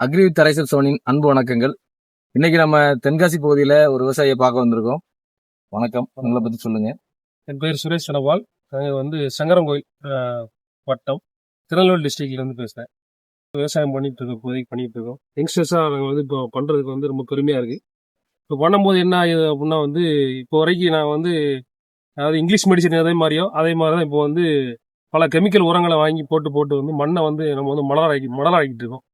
Agree with சோனின் அன்பு வணக்கங்கள். இன்னைக்கு நம்ம தென்காசி பகுதியில் ஒரு விவசாயியை பார்க்க வந்திருக்கோம். வணக்கம். உங்களை பற்றி சொல்லுங்க. என் பேர் சுரேஷ் சனவால். நாங்கள் வந்து சங்கரங்கோயில் வட்டம். திருநெல்வேலி டிஸ்ட்ரிக்ட்லேருந்து பேசுகிறேன் விவசாயம் பண்ணிட்டு இருக்கோம் இப்போதைக்கு பண்ணிட்டு இருக்கோம். யங்ஸ்டர்ஸாக நாங்கள் வந்து இப்போ பண்ணுறதுக்கு வந்து ரொம்ப பெருமையாக இருக்குது இப்போ பண்ணும்போது என்ன ஆகுது அப்படின்னா வந்து இப்போ வரைக்கும் நான் வந்து அதாவது இங்கிலீஷ் மெடிசன் அதே மாதிரியோ அதே மாதிரி தான் இப்போ வந்து பல கெமிக்கல் உரங்களை வாங்கி போட்டு போட்டு வந்து மண்ணை வந்து நம்ம வந்து மலராக்கி மலராக்கிட்டு இருக்கோம்.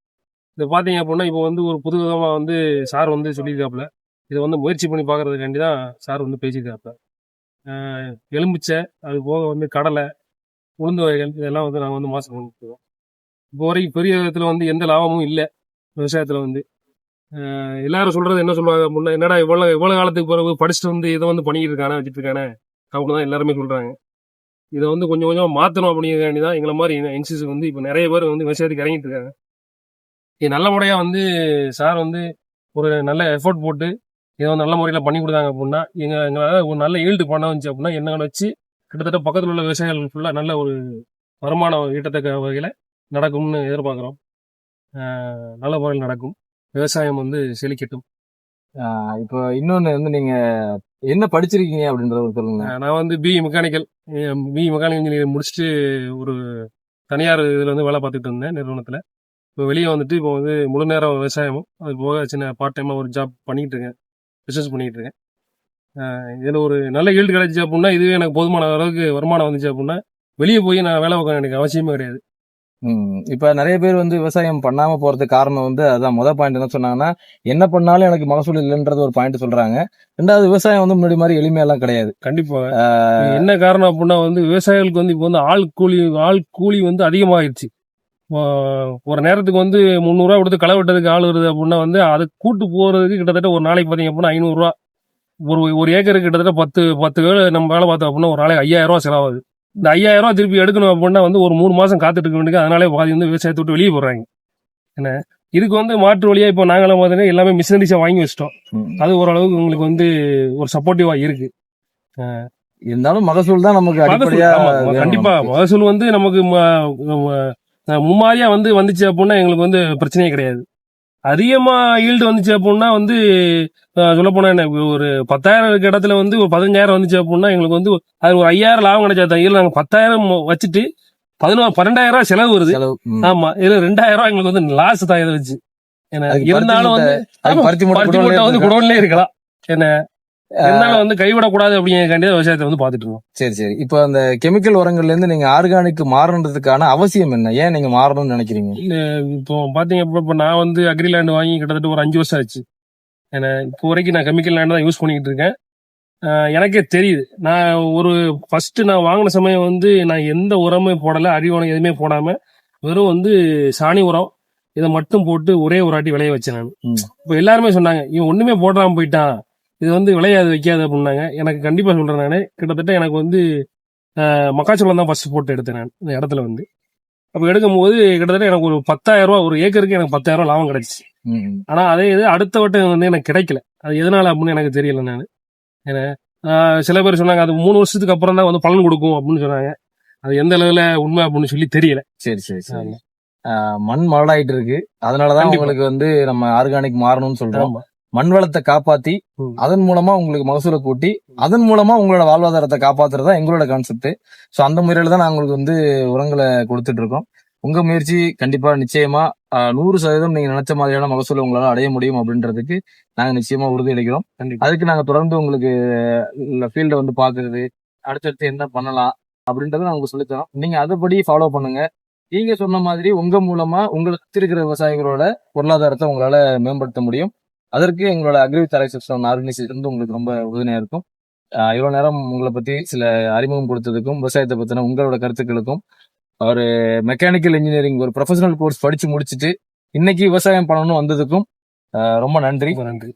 இதை பார்த்தீங்க அப்படின்னா இப்போ வந்து ஒரு புது விதமாக வந்து சார் வந்து சொல்லியிருக்காப்புல இதை வந்து முயற்சி பண்ணி பார்க்கறதுக்காண்டி தான் சார் வந்து பேசியிருக்காப்புல ஆஹ் எலுமிச்சை அது போக வந்து கடலை உளுந்து வகைகள் இதெல்லாம் வந்து நாங்கள் வந்து மாசம் பண்ணிட்டுருக்கோம் இப்போ வரைக்கும் பெரிய விதத்தில் வந்து எந்த லாபமும் இல்லை விவசாயத்தில் வந்து எல்லாரும் சொல்கிறது என்ன சொல்லுவாங்க அப்படின்னா என்னடா இவ்வளோ இவ்வளோ காலத்துக்கு பிறகு படிச்சுட்டு வந்து இதை வந்து பண்ணிக்கிட்டு இருக்கானே வச்சுட்டு இருக்கானே அப்படின்னு தான் எல்லாருமே சொல்கிறாங்க இதை வந்து கொஞ்சம் கொஞ்சம் மாற்றணும் அப்படிங்கிறக்காண்டி தான் எங்களை மாதிரி யங்ஸ்டர்ஸுக்கு வந்து இப்போ நிறைய பேர் வந்து விவசாயத்துக்கு இறங்கிட்டு இருக்காங்க இது நல்ல முறையாக வந்து சார் வந்து ஒரு நல்ல எஃபோர்ட் போட்டு இதை வந்து நல்ல முறையில் பண்ணி கொடுத்தாங்க அப்படின்னா எங்க எங்களால் ஒரு நல்ல ஈல்டு பண்ண வந்துச்சு அப்படின்னா என்ன வச்சு கிட்டத்தட்ட பக்கத்தில் உள்ள விவசாயிகள் ஃபுல்லாக நல்ல ஒரு வருமானம் ஈட்டத்தக்க வகையில் நடக்கும்னு எதிர்பார்க்குறோம். நல்ல முறையில் நடக்கும். விவசாயம் வந்து செழிக்கட்டும். இப்போ இன்னொன்னு வந்து நீங்க என்ன படிச்சிருக்கீங்க அப்படின்றத சொல்லுங்க. நான் வந்து BE mechanical BE mechanical engineer முடிச்சுட்டு ஒரு தனியார் இதில் வந்து வேலை பார்த்துட்டு இருந்தேன் நிறுவனத்தில். இப்போ வெளியே வந்துட்டு இப்போ வந்து முழு நேரம் விவசாயமும் அது போக சின்ன பார்ட் டைமாக ஒரு ஜாப் பண்ணிக்கிட்டு இருக்கேன் பிஸ்னஸ் பண்ணிக்கிட்டு இருக்கேன் இதில் ஒரு நல்ல ஈல்டு கிடைச்சி அப்படின்னா இதுவே எனக்கு போதுமான அளவுக்கு வருமானம் வந்துச்சு அப்படின்னா வெளியே போய் நான் வேலை பார்க்க எனக்கு அவசியமே கிடையாது. இப்ப நிறைய பேர் வந்து விவசாயம் பண்ணாம போறதுக்கு காரணம் வந்து அதான் முத பாயிண்ட் என்ன சொன்னாங்கன்னா என்ன பண்ணாலும் எனக்கு மகசூல் இல்லைன்றது ஒரு பாயிண்ட் சொல்றாங்க. ரெண்டாவது விவசாயம் வந்து முன்னாடி மாதிரி எளிமையெல்லாம் கிடையாது. கண்டிப்பாக என்ன காரணம் அப்படின்னா வந்து விவசாயிகளுக்கு வந்து இப்போ வந்து ஆள் கூலி ஆள் கூலி வந்து அதிகமாகிடுச்சு ஒரு நேரத்துக்கு வந்து முந்நூறுரூவா கொடுத்து களை வெட்டுறதுக்கு ஆள் வருது அப்படின்னா வந்து அதை கூட்டு போகிறதுக்கு கிட்டத்தட்ட ஒரு நாளைக்கு பார்த்தீங்க அப்படின்னா ஐநூறுரூவா ஒரு ஒரு ஏக்கருக்கு கிட்டத்தட்ட பத்து பத்து வேலை நம்ம வேலை பார்த்தோம் அப்படின்னா ஒரு நாளைக்கு ஐயாயிரம் ரூபா செலவாகுது. இந்த ஐயாயிரம் ரூபா திருப்பி எடுக்கணும் அப்படின்னா வந்து ஒரு மூணு மாதம் காத்துட்டு இருக்க வேண்டியது அதனாலே பாதி வந்து விவசாயத்தை விட்டு வெளியே போடுறாங்க என்ன? இதுக்கு வந்து மாற்று வழியா இப்போ நாங்களும் பார்த்தீங்கன்னா எல்லாமே மிஷினரிஸாக வாங்கி வச்சிட்டோம். அது ஓரளவுக்கு உங்களுக்கு வந்து ஒரு சப்போர்ட்டிவாக இருக்கு. இருந்தாலும் மகசூல் தான் நமக்கு கண்டிப்பா. மகசூல் வந்து நமக்கு ம- ம- மும்மாரியா வந்து வந்துச்சு அப்படின்னா எங்களுக்கு வந்து பிரச்சனையே கிடையாது. அதிகமா ஈல்டு வந்துச்சு அப்படின்னா வந்து சொல்ல போனா ஒரு பத்தாயிரம் இருக்க இடத்துல வந்து ஒரு பதினஞ்சாயிரம் வந்துச்சு அப்படின்னா எங்களுக்கு வந்து அது ஒரு ஐயாயிரம் லாபம் கிடைச்சா தான். இதுல நாங்க பத்தாயிரம் வச்சுட்டு பதினோரு பன்னெண்டாயிரம் ரூபாய் செலவு வருது. ஆமா இதுல ரெண்டாயிரம் ரூபாய் எங்களுக்கு வந்து லாஸ் தான் இதை வச்சு. என்ன இருந்தாலும் வந்து பருத்தி மூட்டை வந்து. குடோன்லயே இருக்கலாம். என்ன இருந்தாலும் வந்து கைவிடக்கூடாது அப்படிங்கிறக்காண்டி விவசாயத்தை வந்து பாத்துட்டு இருக்கோம் சரி சரி. இப்போ அந்த கெமிக்கல் உரங்கள்ல இருந்து நீங்க ஆர்கானிக் மாறணுன்றதுக்கான அவசியம் என்ன? ஏன் நீங்க மாறணும்னு நினைக்கிறீங்க? இல்ல, இப்போ பாத்தீங்க இப்ப நான் வந்து அக்ரி லேண்ட் வாங்கி கிட்டத்தட்ட ஒரு அஞ்சு வருஷம் ஆச்சு. ஏன்னா இப்போ வரைக்கும் நான் கெமிக்கல் லேண்ட் தான் யூஸ் பண்ணிக்கிட்டு இருக்கேன். எனக்கே தெரியுது. நான் ஒரு ஃபர்ஸ்ட் நான் வாங்கின சமயம் வந்து நான் எந்த உரமே போடல அடி உரம் எதுவுமே போடாம வெறும் வந்து சாணி உரம் இதை மட்டும் போட்டு ஒரே ஒரு வாட்டி விளைய வச்சேன் நான். இப்போ எல்லாருமே சொன்னாங்க இவன் ஒண்ணுமே போடாம போயிட்டான். இது வந்து விளையாது வைக்காது அப்படின்னாங்க. எனக்கு கண்டிப்பா சொல்றேன் நானு. கிட்டத்தட்ட எனக்கு வந்து மக்காச்சோளம் தான் ஃபர்ஸ்ட் போட்டு எடுத்தேன் நான் இந்த இடத்துல வந்து. அப்போ எடுக்கும்போது கிட்டத்தட்ட எனக்கு ஒரு பத்தாயிரம் ரூபா ஒரு ஏக்கருக்கு எனக்கு பத்தாயிரம் லாபம் கிடைச்சிச்சு. ம், ம். ஆனா அதே இது அடுத்த வட்டம் வந்து எனக்கு கிடைக்கல. அது எதனால அப்படின்னு எனக்கு தெரியல நான். ஏன்னா சில பேர் சொன்னாங்க அது மூணு வருஷத்துக்கு அப்புறம் தான் வந்து பலன் கொடுக்கும் அப்படின்னு சொன்னாங்க. அது எந்த அளவுல உண்மை அப்படின்னு சொல்லி தெரியல. சரி சரி சரி. மண் மலடாயிட்டு இருக்கு. அதனாலதான். உங்களுக்கு வந்து நம்ம ஆர்கானிக் மாறணும்னு சொல்றோம். மண் வளத்தை காப்பாத்தி. அதன் மூலமா உங்களுக்கு மகசூலை கூட்டி அதன் மூலமா உங்களோட வாழ்வாதாரத்தை காப்பாத்துறது எங்களோட கான்செப்ட் சோ அந்த முறையில தான் உங்களுக்கு வந்து உரங்களை கொடுத்துட்டு இருக்கோம் உங்க முயற்சி கண்டிப்பா நிச்சயமா நூறு சதவீதம் நீங்க நினைச்ச மாதிரியான மகசூலை உங்களால அடைய முடியும் அப்படின்றதுக்கு நாங்க நிச்சயமா உறுதி அளிக்கிறோம் அதுக்கு நாங்க தொடர்ந்து உங்களுக்கு ஃபீல்ட வந்து பாக்குறது அடுத்தடுத்து என்ன பண்ணலாம் அப்படின்றத நாங்க உங்களுக்கு சொல்லித்தரோம். நீங்க அதுபடி ஃபாலோ பண்ணுங்க. நீங்க சொன்ன மாதிரி உங்க மூலமா உங்களை சுத்தி இருக்கிற விவசாயிகளோட பொருளாதாரத்தை உங்களால மேம்படுத்த முடியும். அதற்கு எங்களோட அக்ரி தரை சிஸ்டம் ஆர்கனைசேஷன் வந்து உங்களுக்கு ரொம்ப உதவியாக இருக்கும். இவ்வளோ நேரம் உங்களை பற்றி சில அறிமுகம் கொடுத்ததுக்கும் விவசாயத்தை பற்றின உங்களோட கருத்துக்களுக்கும் ஒரு மெக்கானிக்கல் இன்ஜினியரிங் ஒரு ப்ரொஃபஷனல் கோர்ஸ் படித்து முடிச்சுட்டு இன்னைக்கு விவசாயம் பண்ணணும் வந்ததுக்கும் ரொம்ப நன்றி. நன்றி.